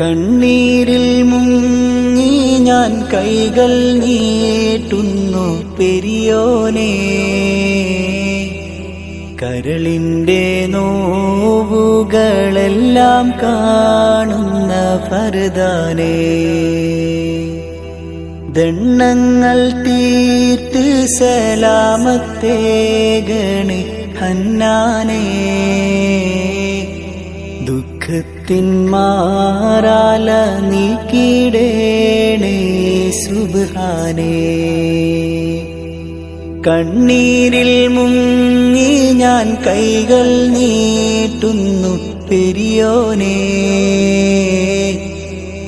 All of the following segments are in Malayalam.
കണ്ണീരിൽ മുങ്ങി ഞാൻ കൈകൾ നീട്ടുന്നു പെരിയോനെ. കരളിന്റെ നോവുകളെല്ലാം കാണുന്ന ഫർദാനേ ദണ്ണങ്ങൾ തീർത്ത് സലാമത്തേ ഗണി ഹന്നാനേ. ദുഃഖത്തിൻ നീ കീടേണേ സുബാനേ കണ്ണീരിൽ മുങ്ങി ഞാൻ കൈകൾ നീട്ടുന്നു പെരിയോനേ.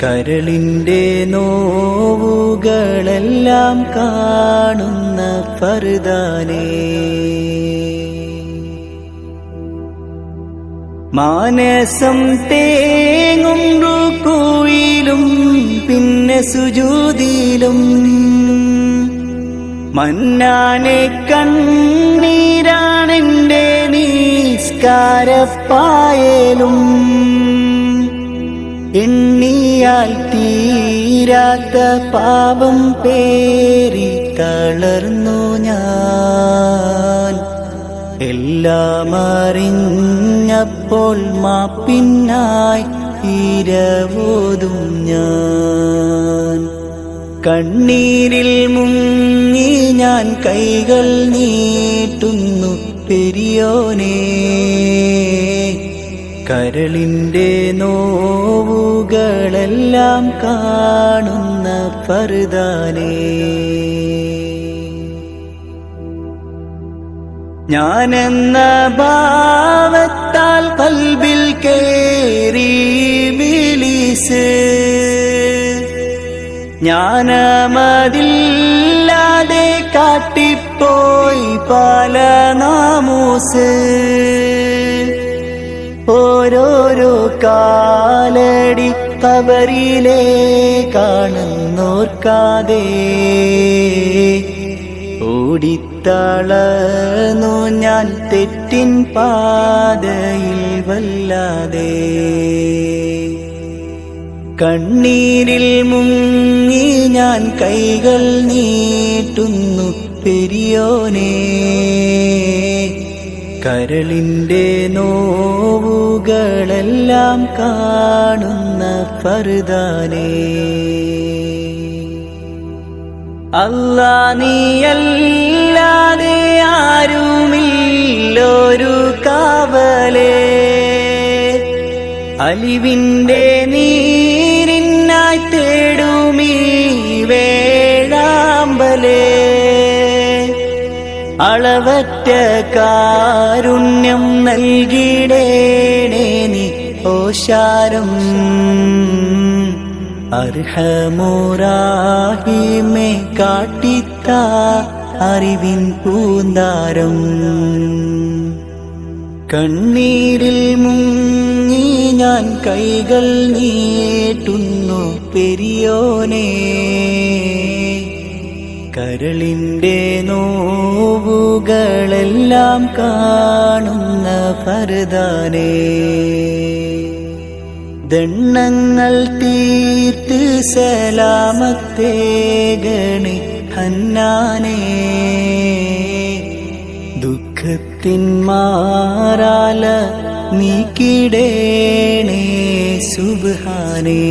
കരളിന്റെ നോവുകളെല്ലാം കാണുന്ന ഫർദാനേ. മാനസം തേങ്ങും റുക്കുയിലും പിന്നെ സുജൂതിയിലും. മന്നാനെ കണ്ണീരാണെന്റെ നിസ്കാരപ്പായലും. എണ്ണിയാൽ തീരാത്ത പാപം പേരി തളർന്നു ഞാൻ. എല്ലാം അറിഞ്ഞപ്പോൾ മാപ്പിന്നായി ഇരവോതും ഞാൻ. കണ്ണീരിൽ മുങ്ങി ഞാൻ കൈകൾ നീട്ടുന്നു പെരിയോനേ കരളിന്റെ നോവുകളെല്ലാം കാണുന്ന ഫർദാനേ ഞാനെന്ന ഭാവത്താൽ കൽബിൽ കേറി വിളിസ്. ജ്ഞാനമതില്ലാതെ കാട്ടിപ്പോയി പല നാമൂസ്. ഓരോരോ കാലടി കബറിലെ കാണുന്നോർക്കാതെ. ഓടിത്തളർന്നു ഞാൻ തെറ്റിൻ പാതയിൽ വല്ലാതെ. കണ്ണീരിൽ മുങ്ങി ഞാൻ കൈകൾ നീട്ടുന്നു പെരിയോനേ. കരളിന്റെ നോവുകളെല്ലാം കാണുന്ന ഫർദാനേ. അല്ലാ നീയല്ലാതെ ആരുമില്ലൊരു കാവലേ. അലിവിന്റെ തേടുമീ വേഴാമ്പലേ. അളവറ്റ കാരുണ്യം നൽകിടേണേ നീ ഓശാരം അർഹമോരാഹിമേ കാട്ടിത്ത അറിവിൻ പൂന്താരം കണ്ണീരിൽ മുങ്ങി ഞാൻ കൈകൾ നീട്ടുന്നു പെരിയോനേ. കരളിന്റെ നോവുകളെല്ലാം കാണുന്ന ഫർദാനേ ദണ്ണങ്ങൾ തീർത്ത് സലാമത്തേ ഗണി ഹന്നാനേ. ദുഃഖത്തിൻ മാറാല നീക്കിടേണേ സുബാനേ